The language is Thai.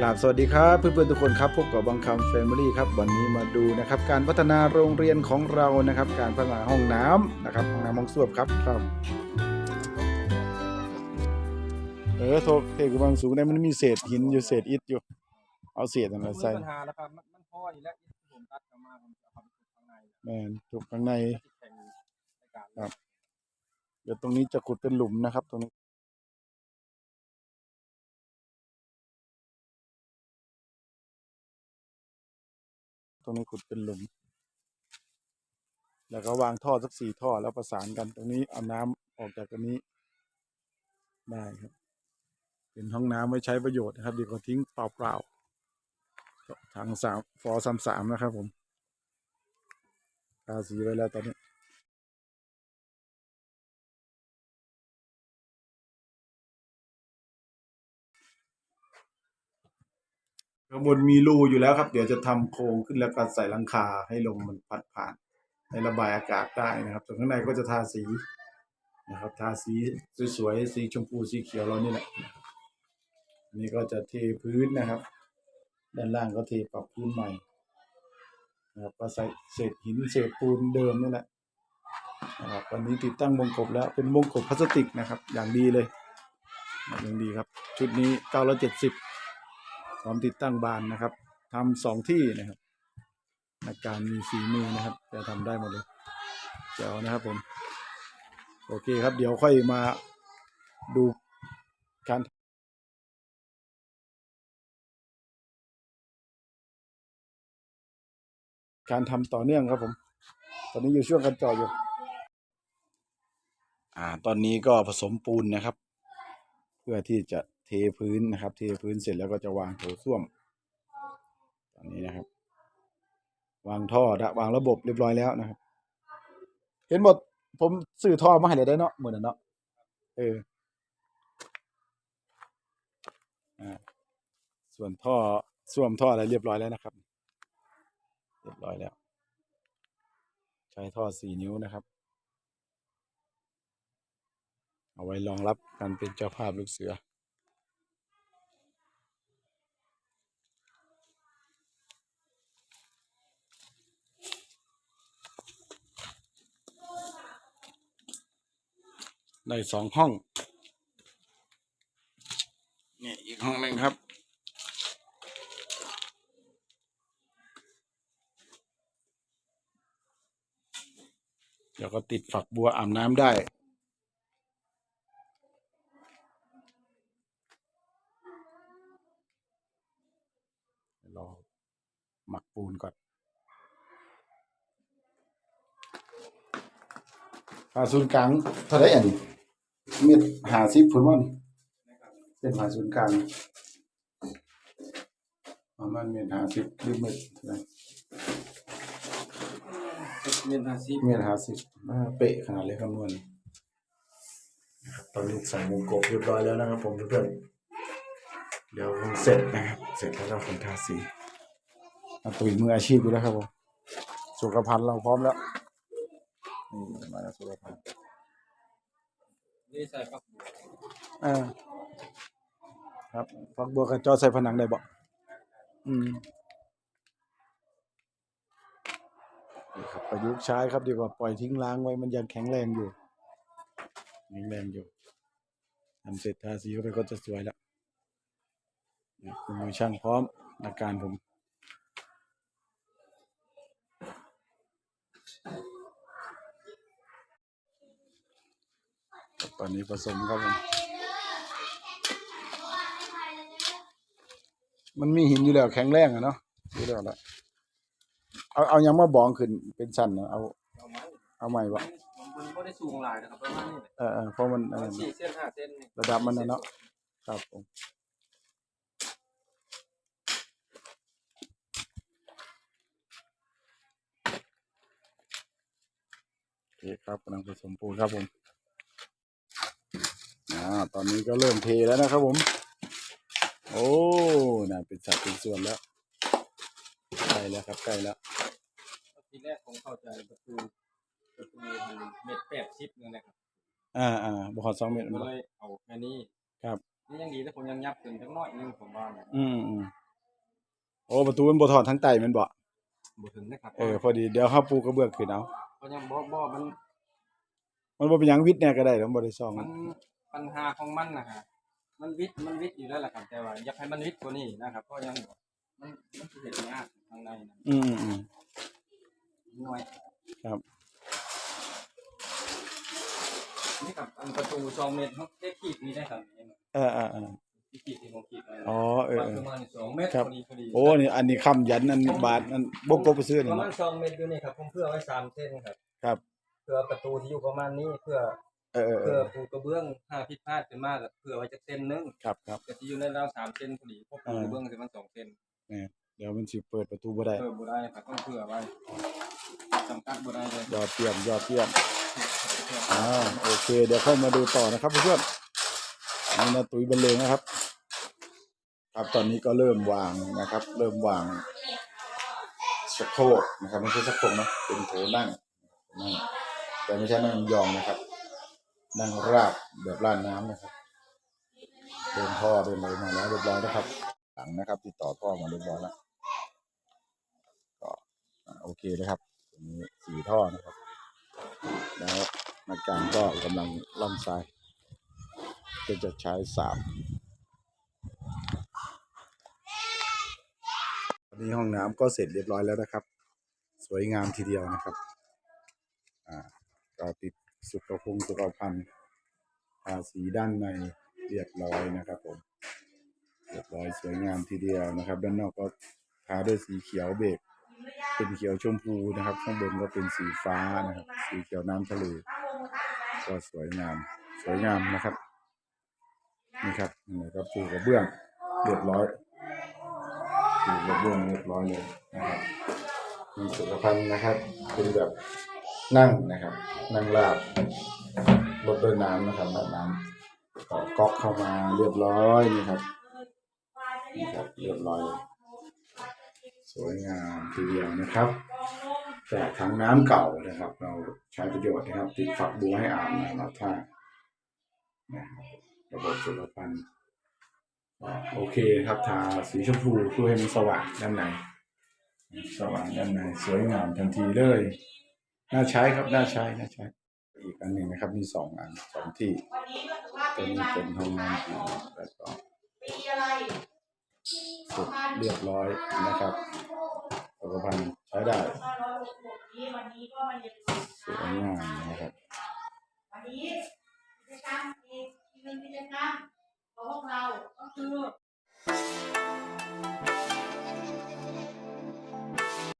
กราบสวัสดีครับเพื่อนๆทุกคนครับพบกับบางคำแฟมิลี่ครับวันนี้มาดูนะครับ การพัฒนาโรงเรียนของเรานะครับ การพัฒนาห้องน้ำนะครับห้องน้ำห้องส้วมครับครับเออโทษเทกบางสูงได้มันมีเศษหินอยู่เศษอิฐอยู่ เอาเศษนั่นมัมานมีใส่ปัญหาแล้วครับมันมันพออยู่แล้วที่ผมตัดกลับมาผมจะเอาไปปลูกข้างในแมนถูกข้างในที่แข่งในการครับเดี๋ยวตรงนี้จะขุดเป็นหลุมนะครับ ตรงนี้ ตรงนี้ขุดเป็นหลุม แล้วก็วางท่อสักสี่ท่อแล้วประสานกันตรงนี้เอาน้ำออกจากตรงนี้ ได้ครับ เป็นห้องน้ำไว้ใช้ประโยชน์นะครับ ดีกว่าทิ้งเปล่าๆทางสามฟอสามสามนะครับผมทาสีไว้แล้วตอนนี้ ข้างบนมีรูอยู่แล้วครับ เดี๋ยวจะทำโครงขึ้นแล้วก็ใส่ลังคาให้ลมมันพัดผ่าน ให้ระบายอากาศได้นะครับ ส่วนข้างในก็จะทาสีนะครับ ทาสีสวยๆสีชมพูสีเขียวเรานี่แหละนี่ก็จะเทพื้นนะครับ ด้านล่างก็เทปรับพื้นใหม่นะครับก็ใส่เศษหินเศษปูนเดิมนี่แหละนะครับวันนี้ติดตั้งมงกบแล้วเป็นมงกบพลาสติกนะครับ อย่างดีเลยอย่างดีครับ ชุดนี้เก้าร้อยเจ็ดสิบ พร้อมติดตั้งบานนะครับทำสองที่นะครับอาการมีฝีมือนะครับ จะทำได้หมดเลยเจ๋วนะครับผมโอเคครับ เดี๋ยวค่อยมาดูการการทำต่อเนื่องครับผม ตอนนี้อยู่ช่วงการจาะอยู่ อ่า ตอนนี้ก็ผสมปูนนะครับ เพื่อที่จะ เทพื้นนะครับ เทพื้นเสร็จแล้วก็จะวางโถส้วมตอนนี้นะครับ วางท่อดะวางระบบเรียบร้อยแล้วนะครับ เห็นหมดผมซื้อท่อมาให้เลยได้เนาะเหมือนเนาะเออส่วนท่อส้วมท่ออะไรเรียบร้อยแล้วนะครับ เรียบร้อยแล้ว ใช้ท่อสี่นิ้วนะครับ เอาไว้รองรับการเป็นเจ้าภาพลูกเสือ ได้สองห้องนี่อีกห้องหนึ่งครับ เดี๋ยวก็ติดฝักบัวอาบน้ำได้รอหมักปูนก่อนผ่าศูนย์กลางเท่าไรอันนี้ เม็ดหาสิบพุ่นวันเส้นผ่าศูนย์กลางประมาณเม็ดหาสิบหรือเม็ดเท่าไหรเมียนอาซีเม็ดหาสิบอ่าเป๊ะขนาดเลยคำนวณนะครับตอนนี้ใส่วงกบเรียบร้อยแล้วนะครับ ผมเพื่อนๆเดี๋ยวคงเสร็จนะครับ เสร็จแล้วก็คงทาสีอาตุยมืออาชีพอยู่แล้วครับผมสุขภัณฑ์เราพร้อมแล้วนี่มาแล้วสุขภัณฑ์ นี่ใส่ปักบัวอ่าครับฝักบัวกับจอใส่ผนังได้บ่อืมนี่ครับประยุกต์ใช้ครับดีกว่าปล่อยทิ้งล้างไว้มันยังแข็งแรงอยู่แข็งแรงอยู่ทำเสร็จทาสีเข้าไปก็จะสวยแล้วนะคุณมือช่างพร้อมอาการผม ตอนนี้ผสมครับผมมันมีหินอยู่แล้วแข็งแรงอะเนาะอยู่แล้วละเอาเอายังมาบองขึ้นเป็นชั้นเนาะเอา เอาไม้เอาใหม่วะมันมันไม่ได้สูงหลายนะครับประมาณนี้แหละเออเออเพราะมันปเอระมาอณสี่เส้นห้าเส้นนี่ระดับมันนะเนาะครับผมโอเคครับกำลังผสมปูนครับผม อ่าตอนนี้ก็เริ่มเทแล้วนะครับผม โอ้น่าเป็นสัดเป็นส่วนแล้วใกล้แล้วครับใกล้แล้วทีแรกผมเข้าใจประตูประตูมันเม็ดแปดชิปนึงนะครับอ่าอ่าบุคคลสองเมตรก็เลยเอาแค่นี้ครับนี่ยังดีแต่ผมยังยับขึ้นจักหน้อยนึงผมว่าเนี่ยอืมอืมโอ้ประตูมันบ่ถอดทั้งไตแมันบ่บ่ถึงนะครับเออพอดีเดี๋ยวเฮาปูกระเบื้องขึ้นเอาเพราะยังบ่บ่มันมันบ่เป็นหยังวิทย์แน่ก็ได้แล้วบ่ได้ซ่องมัน ปัญหาของมันนะฮะมันวิทย์มันวิทย์อยู่แล้วแหละครับแต่ว่าอยากให้มันวิทย์กว่านี้นะครับเพราะยังบ่มันมันสิเฮ็ดยากข้างในนะอืมอืมหน่วยครับ นี่กับอันประตู2เมตรเขาเทขีดนี้ได้ครับนี่เออเออเออที่ขีดที่ผมขีดไว้อ๋อเออวัดเออประมาณ2เมตรครับ พอดีพอดีโอ้นี่อันนี้คำยันอันบาทอันบ่กบไปซื้อปนี่ระมาเนาะณ2เมตรอยู่นี่ครับผมเพื่อไว้3เส้นครับ ครับ เพื่อประตูที่อยู่ประมาณนี้เพื่อ เออเออเอเพื่ออปูกระเบื้องถ้าผิดพลาดขึ้นมาก็เพื่อไว้จักเส้นหนึงครับครับ ก็สิอยู่ในราว3เส้นพอดีเพราะปูกระเบื้องสิมัน2เส้นเดี๋ยวมันสิเปิดประตูบ่ได้เพิ่มบ่ได้ครับต้องเผื่อไว้จำกัดบ่ได้เลยยอดเยี่ยมยอดเยี่ยมอ่าโอเค เดี๋ยวเข้ามาดูต่อนะครับเพื่อนๆนี่นะตุ้ยบรรเลงนะครับ ครับตอนนี้ก็เริ่มวางนะครับ เริ่มวางชักโครกนะครับไม่ใช่ชักโครกนะเป็นโถนั่งนั่งแต่ไม่ใช่นั่งยองนะครับ นั่งราบแบบราดน้ำนะครับเดินท่อเดินอะไรมาแล้วเรียบร้อยนะครับ หลังนะครับติดต่อท่อมาเรียบร้อยแล้วก็โอเคนะครับตรงนี้สี่ท่อนะครับ แล้วนักการก็กำลังล่อมทรายก็จะใช้สามวันนี้ห้องน้ำก็เสร็จเรียบร้อยแล้วนะครับ สวยงามทีเดียวนะครับ อ่าก็ติด สุขภงสุขภัณฑ์ทาสีด้านในเรียบร้อยนะครับผมเรียบร้อยสวยงามทีเดียวนะครับ ด้านนอกก็ทาด้วยสีเขียวเบรกเป็นเขียวชมพูนะครับ ข้างบนก็เป็นสีฟ้านะครับ สีเขียวน้ำทะเลก็สวยงามสวยงามนะครับนี่ครับนี่ก็ปูกระเบื้องเรียบร้อยปูกระเบื้องเรียบร้อยเลยนะครับมีสุขภัณฑ์นะครับเป็นแบบ นั่งนะครับ นั่งราบรถด้วยน้ำนะครับแบบน้ำก็ก๊อกเข้ามาเรียบร้อยนี่ครับนี่ครับเรียบร้อย สวยงามทีเดียวนะครับจากถังน้ำเก่านะครับ เราใช้ประโยชน์นะครับ ติดฝักบัวให้อาบนะครับถ้านะครับระบบสุขภัณฑ์โอเคครับทาสีชมพูเพื่อให้มันสว่างด้านในสว่างด้านในสวยงามทันทีเลย น่าใช้ครับ น่าใช้น่าใช้ อีกอันหนึ่งนะครับ มีสองอันสองที่ตัวนี้เป็นห้องน้ำหญิงแล้วก็ปีอะไรเสร็จเรียบร้อยนะครับสุขภัณฑ์ใช้ได้